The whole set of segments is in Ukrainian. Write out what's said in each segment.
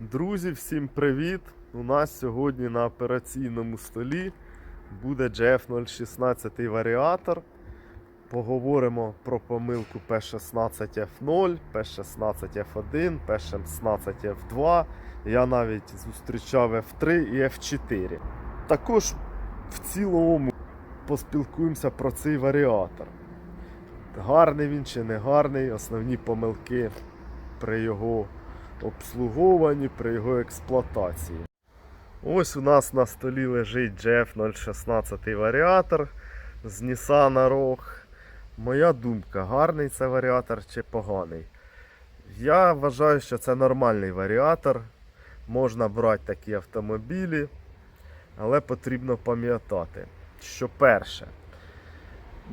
Друзі, всім привіт! У нас сьогодні на операційному столі буде GF016 варіатор. Поговоримо про помилку P16F0, P16F1, P16F2. Я навіть зустрічав F3 і F4. Також в цілому поспілкуємося про цей варіатор. Гарний він чи не гарний, основні помилки при його обслуговуванні, при його експлуатації. Ось у нас на столі лежить GF016 варіатор з Nissan Rogue. Моя думка, гарний це варіатор чи поганий. Я вважаю, що це нормальний варіатор. Можна брати такі автомобілі, але потрібно пам'ятати, що перше,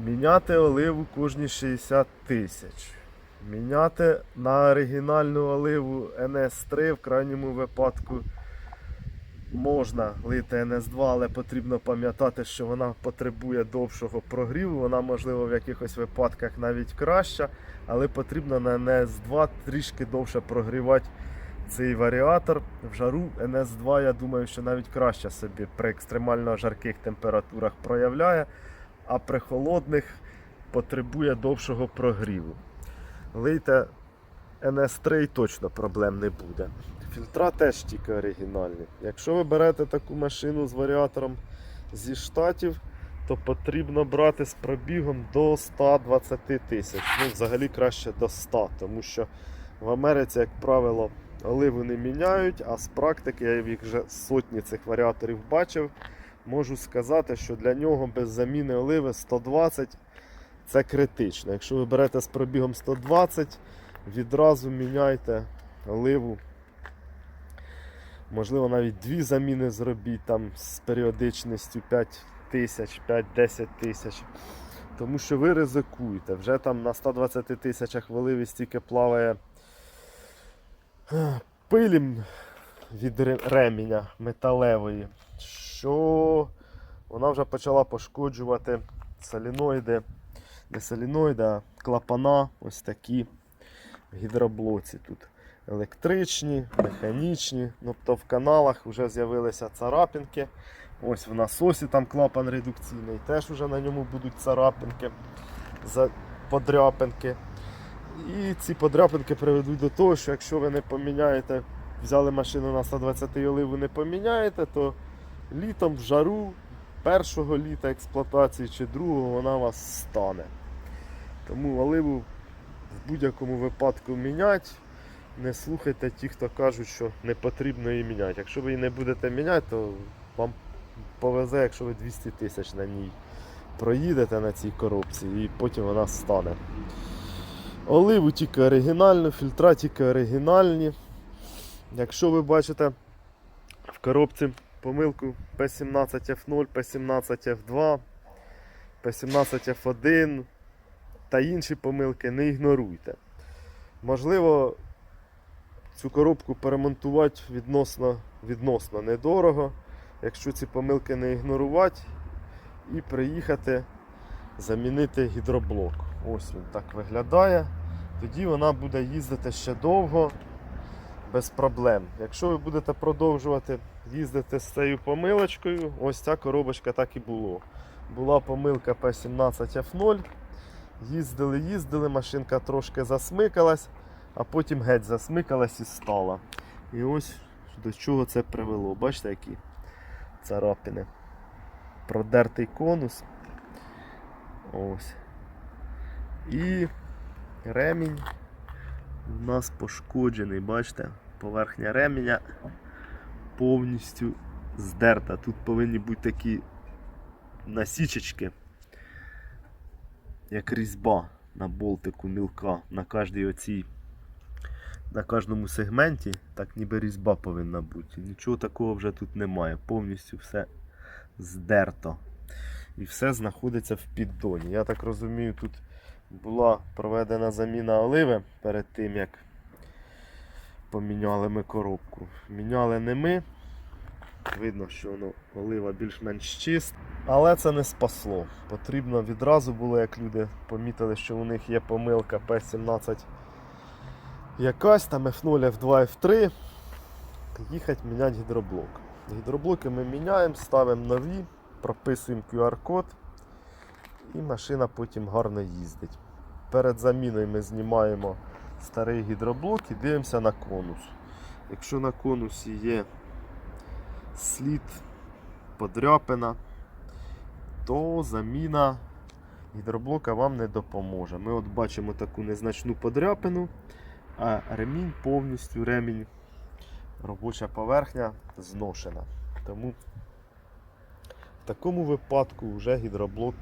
міняти оливу кожні 60 тисяч. Міняти на оригінальну оливу NS3 в крайньому випадку можна лити NS2, але потрібно пам'ятати, що вона потребує довшого прогріву. Вона, можливо, в якихось випадках навіть краща, але потрібно на NS2 трішки довше прогрівати цей варіатор. В жару NS2, я думаю, що навіть краще собі при екстремально жарких температурах проявляє, а при холодних потребує довшого прогріву. Лийте NS3 і точно проблем не буде. Фільтра теж тільки оригінальні. Якщо ви берете таку машину з варіатором зі штатів, то потрібно брати з пробігом до 120 тисяч. Ну, взагалі краще до 100, тому що в Америці, як правило, оливу не міняють, а з практики я їх вже сотні цих варіаторів бачив. Можу сказати, що для нього без заміни оливи 120 це критично. Якщо ви берете з пробігом 120, відразу міняйте оливу. Можливо, навіть дві заміни зробіть там з періодичністю 5 тисяч, 5-10 тисяч. Тому що ви ризикуєте. Вже там на 120 тисячах в оливі стільки плаває ех, пилі від ре- реміння металевої, що вона вже почала пошкоджувати соліноїди, не соліноїди, клапана ось такі в гідроблоці тут. Електричні, механічні, тобто в каналах вже з'явилися царапинки. Ось в насосі там клапан редукційний, теж вже на ньому будуть царапинки, подряпинки. І ці подряпинки приведуть до того, що якщо ви не поміняєте, взяли машину на 120 оливу, не поміняєте, то літом в жару першого літа експлуатації чи другого вона вас стане. Тому оливу в будь-якому випадку міняти. Не слухайте ті, хто кажуть, що не потрібно її міняти. Якщо ви її не будете міняти, то вам повезе, якщо ви 200 тисяч на ній проїдете на цій коробці і потім вона стане. Оливу тільки оригінальну, фільтра тільки оригінальні. Якщо ви бачите в коробці помилку P17F0, P17F2, P17F1 та інші помилки, не ігноруйте. Можливо, цю коробку перемонтувати відносно, відносно недорого, якщо ці помилки не ігнорувати і приїхати замінити гідроблок. Ось він так виглядає. Тоді вона буде їздити ще довго, без проблем. Якщо ви будете продовжувати їздити з цією помилочкою, ось ця коробочка так і було. Була помилка P17F0. Їздили, їздили, машинка трошки засмикалась, а потім геть засмикалась і стала. І ось до чого це привело. Бачите, які царапини. Продертий конус. Ось. І ремінь у нас пошкоджений, бачите, поверхня ременя повністю здерта. Тут повинні бути такі насічечки, як різьба на болтику мілка на кожній оцій. На кожному сегменті, так ніби різьба повинна бути. Нічого такого вже тут немає. Повністю все здерто. І все знаходиться в піддоні. Я так розумію, тут була проведена заміна оливи перед тим, як поміняли ми коробку. Міняли не ми. Видно, що воно олива більш-менш чиста. Але це не спасло. Потрібно відразу було, як люди помітили, що у них є помилка P17 якась, там F0, F2, F3. їхати міняти гідроблок. Гідроблоки ми міняємо, ставимо нові, прописуємо QR-код і машина потім гарно їздить. Перед заміною ми знімаємо старий гідроблок і дивимося на конус. Якщо на конусі є слід подряпина, то заміна гідроблока вам не допоможе. Ми от бачимо таку незначну подряпину, а ремінь повністю ремінь, робоча поверхня зношена. Тому в такому випадку вже гідроблок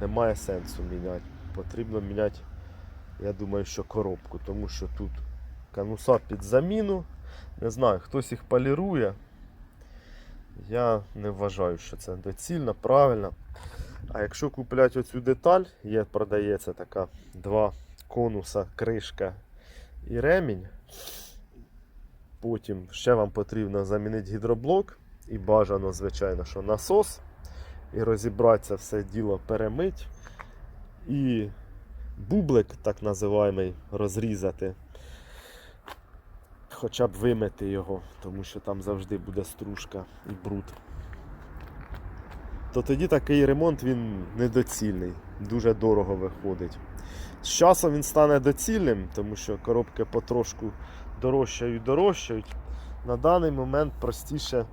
немає сенсу міняти. Потрібно міняти, я думаю, що коробку, тому що тут кануса під заміну. Не знаю, хтось їх полірує. Я не вважаю, що це доцільно, правильно. А якщо купляти оцю деталь, є, продається така два конуса, кришка і ремінь. Потім ще вам потрібно замінити гідроблок і бажано, звичайно, що насос. І розібрати це все діло перемить. І бублик, так називаємий, розрізати. Хоча б вимити його, тому що там завжди буде стружка і бруд. То тоді такий ремонт він недоцільний, дуже дорого виходить. З часом він стане доцільним, тому що коробки потрошку дорожчають, і дорожчають. На даний момент простіше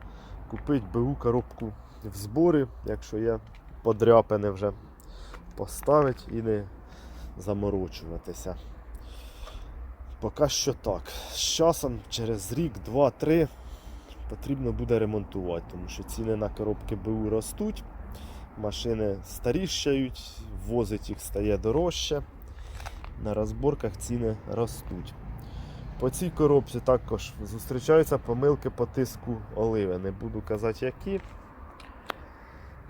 купити БУ коробку в зборі, якщо є подряпини вже поставити і не заморочуватися. Поки що так. З часом, через рік, два, три потрібно буде ремонтувати, тому що ціни на коробки БУ ростуть, машини старішають, возить їх стає дорожче. На розборках ціни ростуть. По цій коробці також зустрічаються помилки по тиску оливи. Не буду казати які,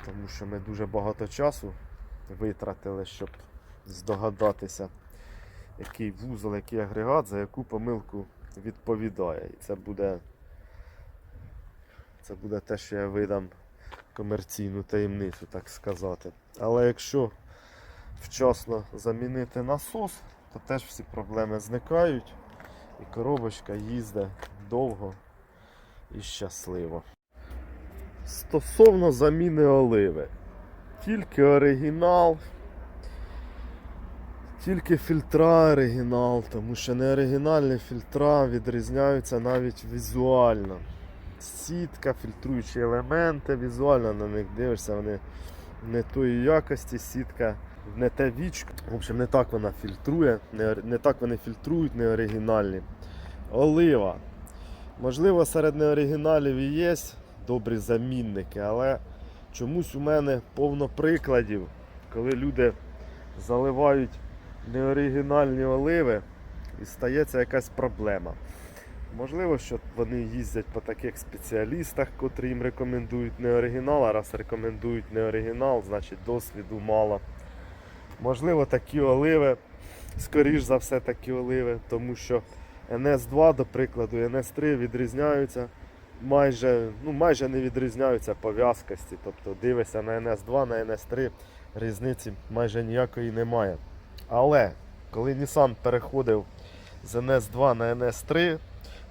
тому що ми дуже багато часу витратили, щоб здогадатися, який вузол, який агрегат, за яку помилку відповідає. І це буде, це буде те, що я видам комерційну таємницю, так сказати. Але якщо вчасно замінити насос, то теж всі проблеми зникають. І коробочка їздить довго і щасливо. Стосовно заміни оливи. Тільки оригінал, тільки фільтра оригінал, тому що неоригінальні фільтра відрізняються навіть візуально. Сітка, фільтруючі елементи, візуально на них дивишся, вони не тої якості, сітка не те вічко. В общем, не так вона фільтрує, не, не так вони фільтрують, не оригінальні. Олива. Можливо, серед неоригіналів і є добрі замінники, але чомусь у мене повно прикладів, коли люди заливають неоригінальні оливи і стається якась проблема. Можливо, що вони їздять по таких спеціалістах, котрі їм рекомендують не оригінал, а раз рекомендують не оригінал, значить досвіду мало. Можливо, такі оливи, скоріш за все такі оливи, тому що NS2, до прикладу, і NS3 відрізняються майже, ну, майже не відрізняються по в'язкості. Тобто дивишся на NS2, на NS3, різниці майже ніякої немає. Але коли Nissan переходив з NS2 на NS3,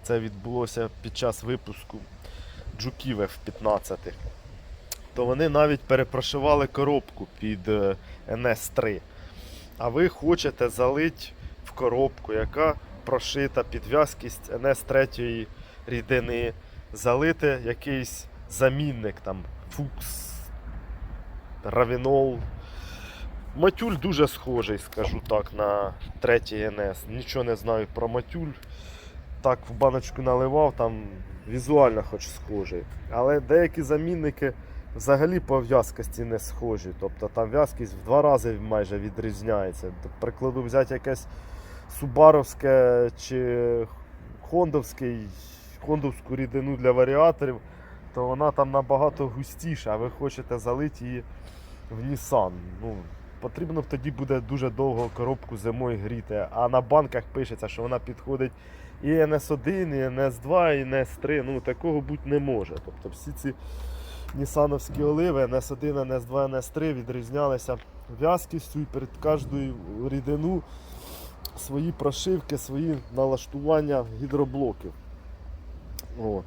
це відбулося під час випуску джуків F15, то вони навіть перепрошивали коробку під е, NS3. А ви хочете залити в коробку, яка прошита під в'язкість NS3 рідини, залити якийсь замінник, там фукс, равінол. Матюль дуже схожий, скажу так, на третій НС. Нічого не знаю про матюль. Так в баночку наливав, там візуально хоч схожий. Але деякі замінники взагалі по в'язкості не схожі. Тобто там в'язкість в два рази майже відрізняється. До прикладу, взяти якесь субаровське чи хондовський, хондовську рідину для варіаторів, то вона там набагато густіша, а ви хочете залити її в Nissan. Ну, потрібно тоді буде дуже довго коробку зимою гріти. А на банках пишеться, що вона підходить і NS1, і NS2, і NS3. Ну такого бути не може. Тобто всі ці нісановські оливи NS1, NS2, NS3 відрізнялися в'язкістю і перед кожною рідину свої прошивки, свої налаштування гідроблоків. От.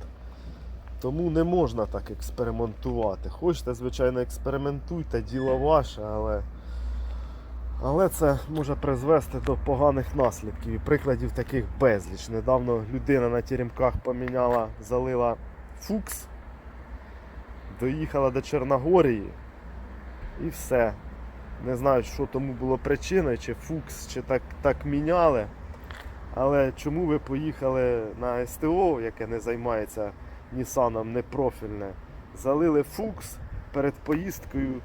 Тому не можна так експериментувати. Хочете, звичайно, експериментуйте, діло ваше, але, але це може призвести до поганих наслідків. І прикладів таких безліч. Недавно людина на теремках поміняла, залила фукс, доїхала до Чорногорії і все. Не знаю, що тому було причиною, чи фукс, чи так, так міняли. Але чому ви поїхали на СТО, яке не займається Нісаном, не профільне, залили фукс перед поїздкою,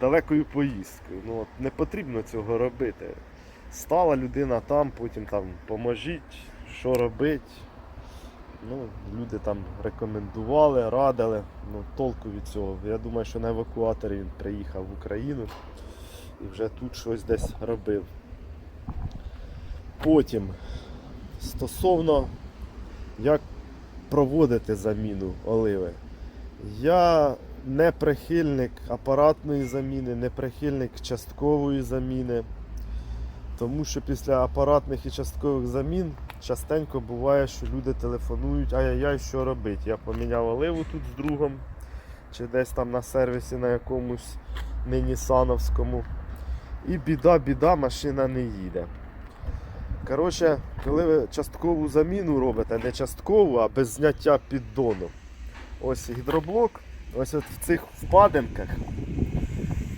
далекою поїздкою. Ну, от не потрібно цього робити. Стала людина там, потім там поможіть, що робити. Ну, люди там рекомендували, радили. Ну, толку від цього. Я думаю, що на евакуаторі він приїхав в Україну і вже тут щось десь робив. Потім, стосовно як проводити заміну оливи. Я не прихильник апаратної заміни, не прихильник часткової заміни. Тому що після апаратних і часткових замін частенько буває, що люди телефонують, ай-яй-яй, що робити. Я поміняв оливу тут з другом, чи десь там на сервісі на якомусь не Нісановському. І біда, біда, машина не їде. Коротше, коли ви часткову заміну робите, не часткову, а без зняття піддону. Ось гідроблок, ось от в цих впадинках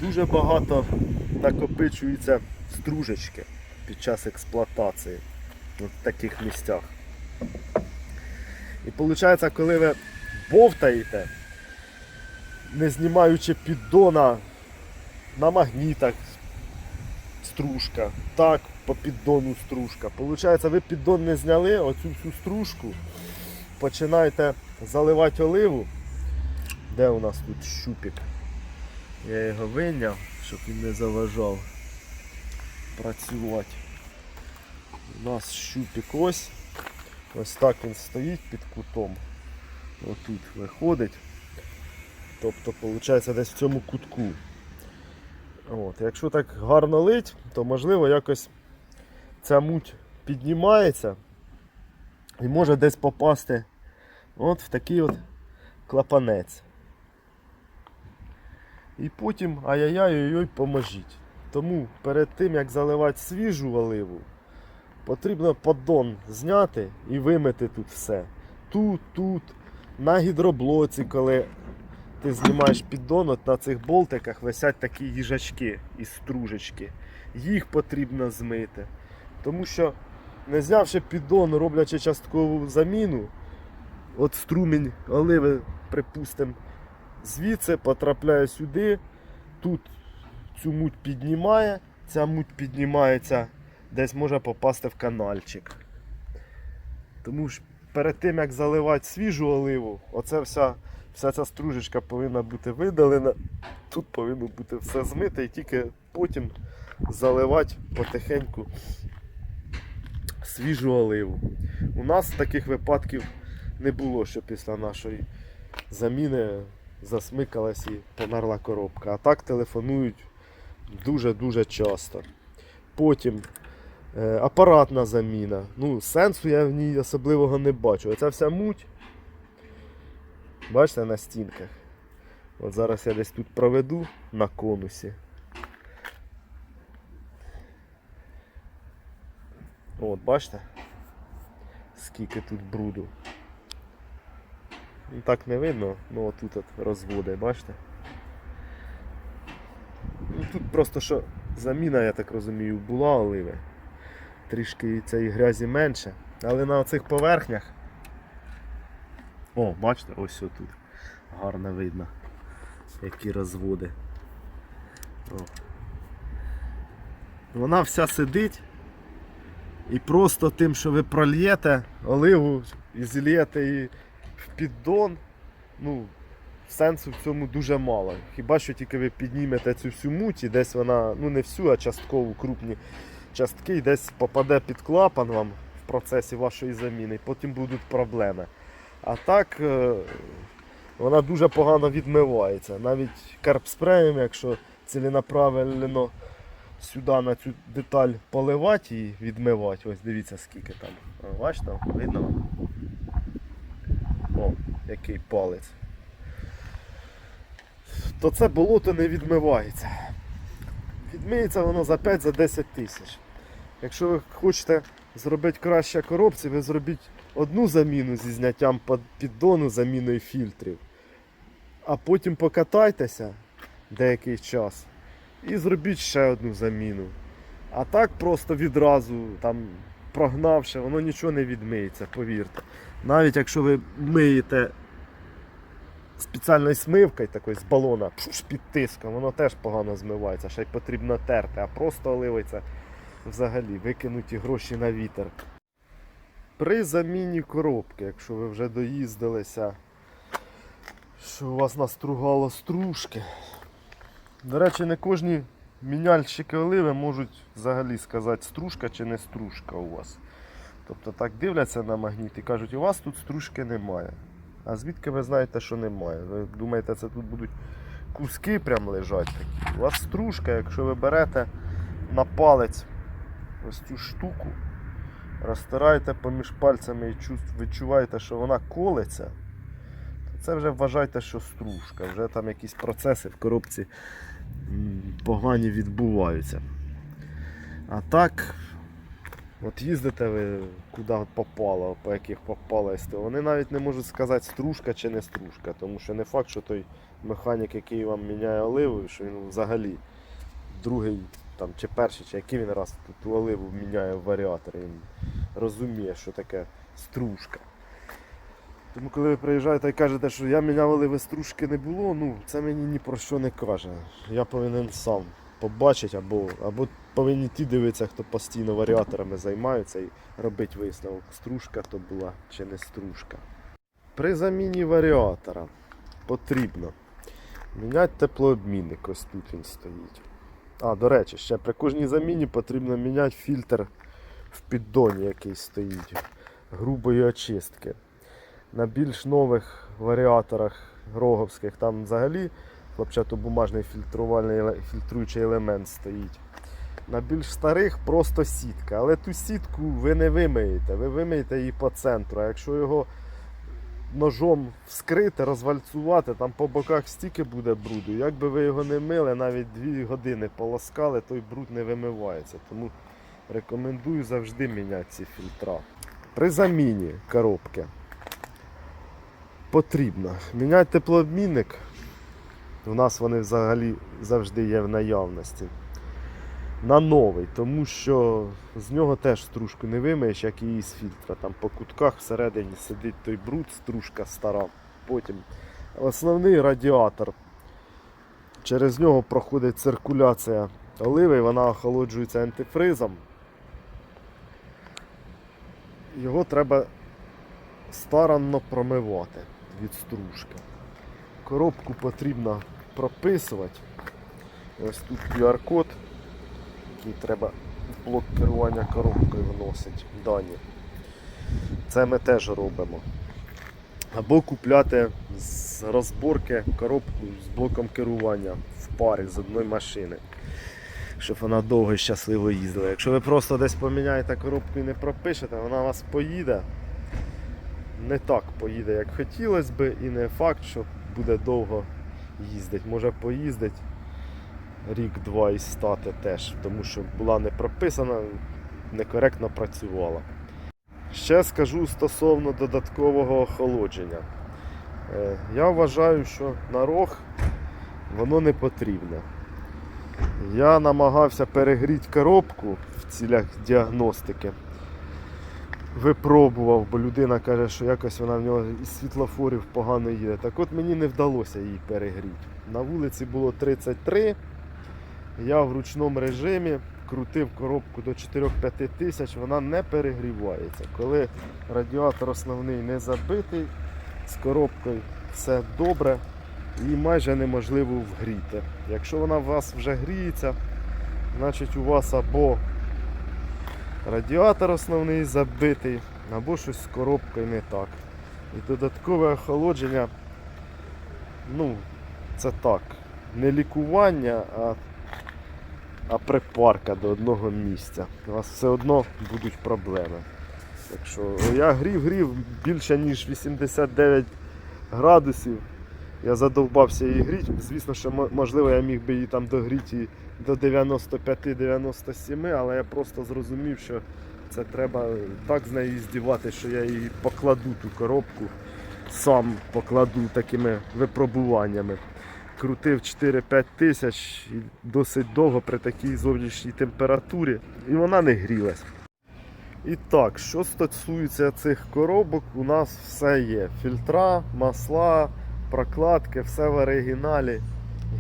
дуже багато накопичується стружечки під час експлуатації в таких місцях. І виходить, коли ви бовтаєте, не знімаючи піддона на магнітах, стружка, так, по піддону стружка. Получається, ви піддон не зняли, оцю всю стружку, починаєте заливати оливу. Де у нас тут щупик? Я його виняв, щоб він не заважав працювати. У нас щупик ось. Ось так він стоїть під кутом. Отут виходить. Тобто, виходить, десь в цьому кутку. От, якщо так гарно лить, то можливо якось ця муть піднімається і може десь попасти от в такий от клапанець. І потім ай-яй-яй-ой, поможіть. Тому перед тим як заливати свіжу оливу, потрібно поддон зняти і вимити тут все. Тут, тут, на гідроблоці, коли ти знімаєш піддон, от на цих болтиках висять такі їжачки із стружечки. Їх потрібно змити. Тому що, не знявши піддон, роблячи часткову заміну, от струмінь оливи, припустимо, звідси потрапляє сюди, тут цю муть піднімає, ця муть піднімається, десь може попасти в канальчик. Тому ж перед тим як заливати свіжу оливу, оце вся, вся ця стружечка повинна бути видалена. Тут повинно бути все змите і тільки потім заливати потихеньку свіжу оливу. У нас таких випадків не було, що після нашої заміни засмикалась і померла коробка. А так телефонують дуже-дуже часто. Потім е, апаратна заміна. Ну, сенсу я в ній особливого не бачу. Оця вся муть. Бачите на стінках. От зараз я десь тут проведу на конусі. От, бачите? Скільки тут бруду. Так не видно, ну отут от розводи, бачите? Ну, тут просто що заміна, я так розумію, була оливи. Трішки цієї грязі менше. Але на оцих поверхнях. О, бачите, ось тут. Гарно видно, які розводи. О. Вона вся сидить. І просто тим, що ви прольєте оливу і зільєте її в піддон, ну, сенсу в цьому дуже мало. Хіба що тільки ви піднімете цю всю муть і десь вона, ну не всю, а частково крупні частки, і десь попаде під клапан вам в процесі вашої заміни, і потім будуть проблеми. А так е, вона дуже погано відмивається. Навіть карпспреєм, якщо ціленаправленно сюди на цю деталь поливати і відмивати. Ось дивіться скільки там. Бачите, видно? О, який палець, то це болото не відмивається. Відмиється воно за 5-10 тисяч. Якщо ви хочете зробити краще коробці, ви зробіть одну заміну зі зняттям під- піддону, заміною фільтрів, а потім покатайтеся деякий час і зробіть ще одну заміну. А так просто відразу там прогнавши, воно нічого не відмиється, повірте. Навіть якщо ви миєте спеціальною смивкою такою з балона під тиском, воно теж погано змивається, ще й потрібно терти, а просто оливиться взагалі викинуті гроші на вітер. При заміні коробки, якщо ви вже доїздилися, що у вас настругало стружки. До речі, не кожні міняльщики оливи можуть взагалі сказати, стружка чи не стружка у вас. Тобто так дивляться на магніт і кажуть, у вас тут стружки немає. А звідки ви знаєте, що немає? Ви думаєте, це тут будуть куски прям лежать такі. У вас стружка, якщо ви берете на палець ось цю штуку, розтираєте поміж пальцями і відчуваєте, що вона колеться, то це вже вважайте, що стружка. Вже там якісь процеси в коробці погані відбуваються. А так, от їздите ви куди попало, по яких попало вони навіть не можуть сказати, стружка чи не стружка, тому що не факт, що той механік, який вам міняє оливу, що він взагалі другий там, чи перший, чи який він раз ту, оливу міняє в варіатор, він розуміє, що таке стружка. Тому коли ви приїжджаєте і кажете, що я міняв оливи стружки не було, ну це мені ні про що не каже. Я повинен сам побачити або, або повинні ті дивитися, хто постійно варіаторами займається і робить висновок, стружка то була чи не стружка. При заміні варіатора потрібно міняти теплообмінник, ось тут він стоїть. А, до речі, ще при кожній заміні потрібно міняти фільтр в піддоні, який стоїть, грубої очистки. На більш нових варіаторах роговських там взагалі хлопчатобумажний фільтрувальний фільтруючий елемент стоїть. На більш старих просто сітка. Але ту сітку ви не вимиєте, ви вимиєте її по центру. А якщо його ножом вскрити, розвальцювати, там по боках стільки буде бруду. Якби ви його не мили, навіть 2 години полоскали, той бруд не вимивається. Тому рекомендую завжди міняти ці фільтра. При заміні коробки потрібно міняти теплообмінник. У нас вони взагалі завжди є в наявності. На новий, тому що з нього теж стружку не вимиєш, як і з фільтра. Там по кутках всередині сидить той бруд, стружка стара. Потім основний радіатор. Через нього проходить циркуляція оливи, вона охолоджується антифризом. Його треба старанно промивати від стружки. Коробку потрібно прописувати. Ось тут QR-код, який треба в блок керування коробкою вносить дані. Це ми теж робимо. Або купляти з розборки коробку з блоком керування в парі з одної машини. Щоб вона довго і щасливо їздила. Якщо ви просто десь поміняєте коробку і не пропишете, вона вас поїде. Не так поїде, як хотілося би, і не факт, що буде довго їздить. Може поїздить рік-два і стати теж, тому що була не прописана, некоректно працювала. Ще скажу стосовно додаткового охолодження. Е, Я вважаю, що на рог воно не потрібне. Я намагався перегріти коробку в цілях діагностики. Випробував, бо людина каже, що якось вона в нього із світлофорів погано їде. Так от мені не вдалося її перегріти. На вулиці було 33. Я в ручному режимі крутив коробку до 4-5 тисяч, вона не перегрівається. Коли радіатор основний не забитий, з коробкою все добре, її майже неможливо вгріти. Якщо вона у вас вже гріється, значить у вас або радіатор основний забитий, або щось з коробкою не так. І додаткове охолодження, ну, це так, не лікування, а а припарка до одного місця. У вас все одно будуть проблеми. Так що я грів, грів більше ніж 89 градусів. Я задовбався її гріти. Звісно, що можливо я міг би її там догріти до 95-97, але я просто зрозумів, що це треба так з нею здівати, що я її покладу ту коробку, сам покладу такими випробуваннями. Крутив 4-5 тисяч досить довго при такій зовнішній температурі, і вона не грілась. І так, що стосується цих коробок, у нас все є. Фільтра, масла, прокладки, все в оригіналі.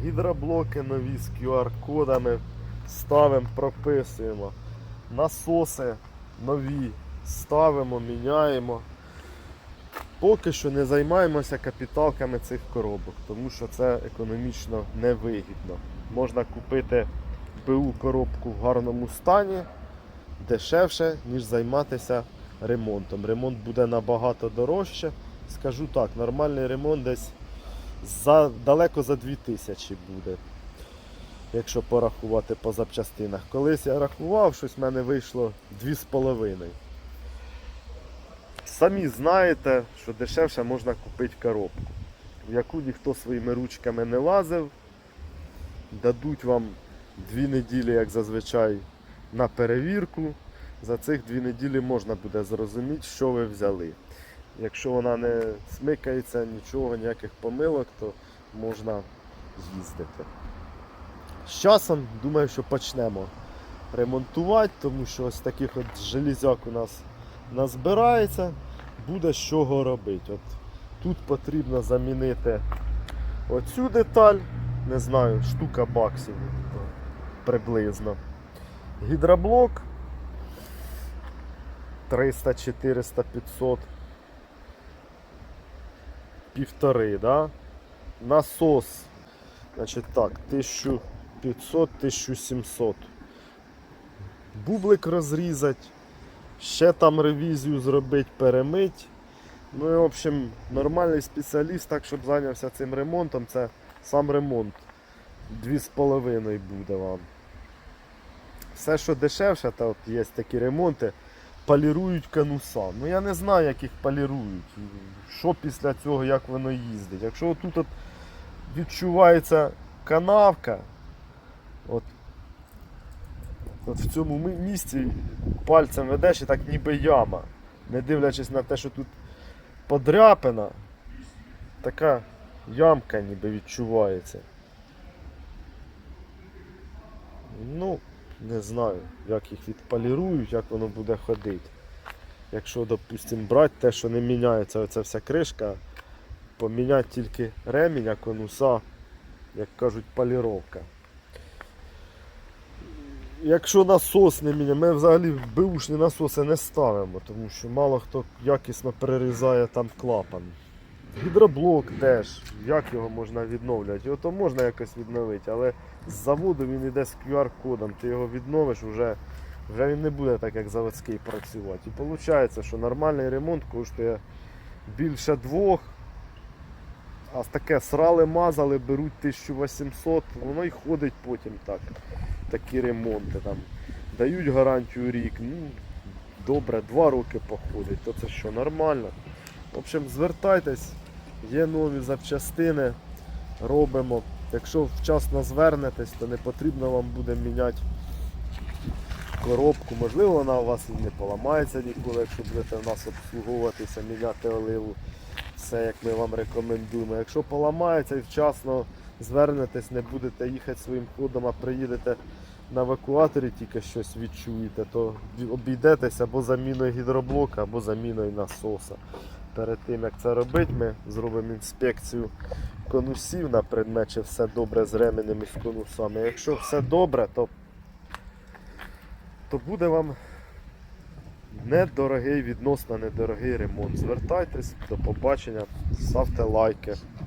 Гідроблоки нові з QR-кодами ставимо, прописуємо. Насоси нові ставимо, міняємо. Поки що не займаємося капіталками цих коробок, тому що це економічно невигідно. Можна купити БУ коробку в гарному стані дешевше, ніж займатися ремонтом. Ремонт буде набагато дорожче. Скажу так, нормальний ремонт десь за, далеко за 2000 буде. Якщо порахувати по запчастинах. Колись я рахував, щось в мене вийшло 2,5. Самі знаєте, що дешевше можна купити коробку, в яку ніхто своїми ручками не лазив. Дадуть вам дві неділі, як зазвичай, на перевірку. За цих дві неділі можна буде зрозуміти, що ви взяли. Якщо вона не смикається, нічого, ніяких помилок, то можна їздити. З часом думаю, що почнемо ремонтувати, тому що ось таких от железяк у нас назбирається, буде з чого робити. От тут потрібно замінити оцю деталь, не знаю, штука баксів приблизно. Гідроблок 300, 400, 500. Півтори, да? Насос. Значить так, 1500, 1700. Бублик розрізати. Ще там ревізію зробити, перемить. Ну і в общем, нормальний спеціаліст, так щоб зайнявся цим ремонтом, це сам ремонт. 2,5 буде вам. Все, що дешевше, то от є такі ремонти, полірують кануса. Ну я не знаю, як їх полірують. Що після цього, як воно їздить. Якщо тут от відчувається канавка, от, от в цьому місці пальцем ведеш і так ніби яма. Не дивлячись на те, що тут подряпина, така ямка ніби відчувається. Ну, не знаю, як їх відполірують, як воно буде ходити. Якщо, допустимо, брати те, що не міняється оця вся кришка, поміняти тільки ремінь, конуса, як кажуть, поліровка. Якщо насос не міняє, ми взагалі беушні насоси не ставимо, тому що мало хто якісно перерізає там клапан. Гідроблок теж, як його можна відновлювати? Його то можна якось відновити, але з заводу він йде з QR-кодом, ти його відновиш, вже, вже він не буде так, як заводський працювати. І виходить, що нормальний ремонт коштує більше двох, а таке срали, мазали, беруть 1800, воно й ходить потім так. Такі ремонти там. Дають гарантію рік. Ну, добре, два роки походить, то це що, нормально. В общем, звертайтесь, є нові запчастини, робимо. Якщо вчасно звернетесь, то не потрібно вам буде міняти коробку. Можливо, вона у вас і не поламається ніколи, якщо будете в нас обслуговуватися, міняти оливу. Все як ми вам рекомендуємо. Якщо поламається і вчасно звернетесь, не будете їхати своїм ходом, а приїдете на евакуаторі, тільки щось відчуєте, то обійдетесь або заміною гідроблока, або заміною насоса. Перед тим як це робити, ми зробимо інспекцію конусів на предмет, чи все добре з ременем і з конусами. Якщо все добре, то, то буде вам недорогий, відносно недорогий ремонт. Звертайтесь, до побачення, ставте лайки.